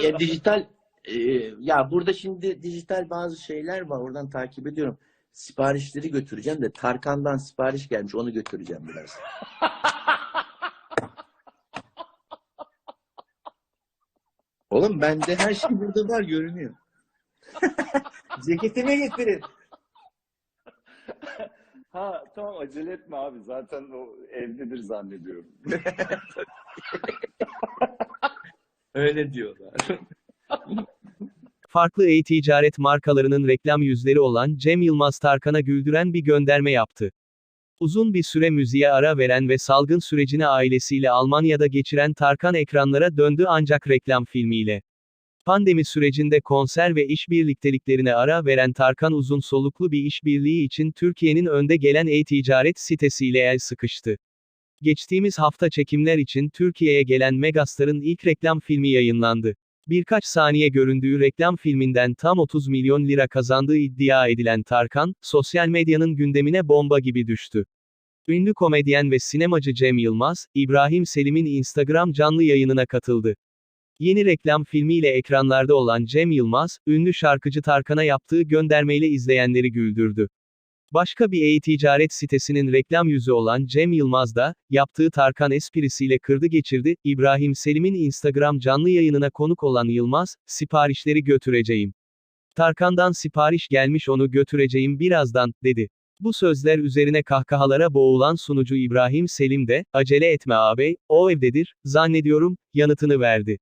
ya dijital e, ya burada şimdi dijital bazı şeyler var. Oradan takip ediyorum. Siparişleri götüreceğim de Tarkan'dan sipariş gelmiş. Onu götüreceğim biraz. Oğlum bende her şey burada var görünüyor. Ceketimi getirin. Ha tamam acele etme abi. Zaten o evdedir zannediyorum. Öyle diyorlar. Farklı e-ticaret markalarının reklam yüzleri olan Cem Yılmaz Tarkan'a güldüren bir gönderme yaptı. Uzun bir süre müziğe ara veren ve salgın sürecini ailesiyle Almanya'da geçiren Tarkan ekranlara döndü ancak reklam filmiyle. Pandemi sürecinde konser ve işbirlikteliklerine ara veren Tarkan uzun soluklu bir işbirliği için Türkiye'nin önde gelen e-ticaret sitesiyle el sıkıştı. Geçtiğimiz hafta çekimler için Türkiye'ye gelen Megastar'ın ilk reklam filmi yayınlandı. Birkaç saniye göründüğü reklam filminden tam 30 milyon lira kazandığı iddia edilen Tarkan, sosyal medyanın gündemine bomba gibi düştü. Ünlü komedyen ve sinemacı Cem Yılmaz, İbrahim Selim'in Instagram canlı yayınına katıldı. Yeni reklam filmiyle ekranlarda olan Cem Yılmaz, ünlü şarkıcı Tarkan'a yaptığı göndermeyle izleyenleri güldürdü. Başka bir e-ticaret sitesinin reklam yüzü olan Cem Yılmaz da, yaptığı Tarkan esprisiyle kırdı geçirdi, İbrahim Selim'in Instagram canlı yayınına konuk olan Yılmaz, siparişleri götüreceğim. Tarkan'dan sipariş gelmiş onu götüreceğim birazdan, dedi. Bu sözler üzerine kahkahalara boğulan sunucu İbrahim Selim de, acele etme ağabey, o evdedir, zannediyorum, yanıtını verdi.